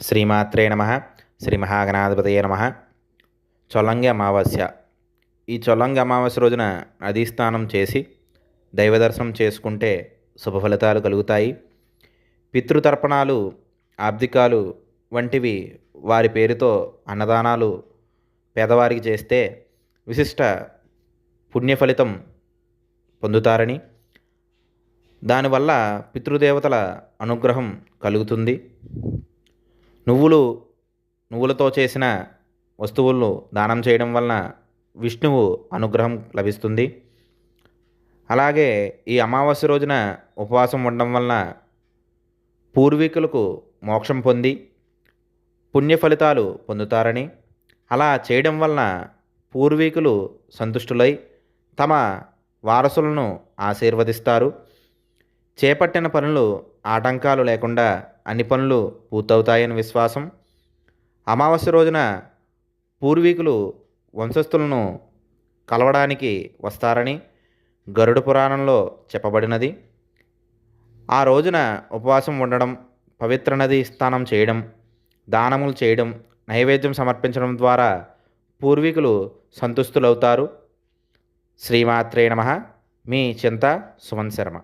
శ్రీమాత్రే నమ. శ్రీ మహాగణాధిపతయ నమ. చొల్లంగి అమావాస్య ఈ చొల్లంగి అమావాస్య రోజున నదీ స్నానం చేసి దైవ దర్శనం చేసుకుంటే శుభ ఫలితాలు కలుగుతాయి. పితృతర్పణాలు ఆబ్దికాలు వంటివి వారి పేరుతో అన్నదానాలు పేదవారికి చేస్తే విశిష్ట పుణ్య ఫలితం పొందుతారని. దానివల్ల పితృదేవతల అనుగ్రహం కలుగుతుంది. నువ్వులు నువ్వులతో చేసిన వస్తువులను దానం చేయడం వలన విష్ణువు అనుగ్రహం లభిస్తుంది. అలాగే ఈ అమావాస్య రోజున ఉపవాసం ఉండడం వలన పూర్వీకులకు మోక్షం పొంది పుణ్య ఫలితాలు పొందుతారని. అలా చేయడం వలన పూర్వీకులు సంతుష్టులై తమ వారసులను ఆశీర్వదిస్తారు. చేపట్టిన పనులు ఆటంకాలు లేకుండా అన్ని పనులు పూర్తవుతాయని విశ్వాసం. అమావాస్య రోజున పూర్వీకులు వంశస్థులను కలవడానికి వస్తారని గరుడ పురాణంలో చెప్పబడినది. ఆ రోజున ఉపవాసం ఉండడం పవిత్ర నది స్నానం చేయడం దానములు చేయడం నైవేద్యం సమర్పించడం ద్వారా పూర్వీకులు సంతుష్టులవుతారు. శ్రీమాత్రే నమ. మీ చింత సుమన్ శర్మ.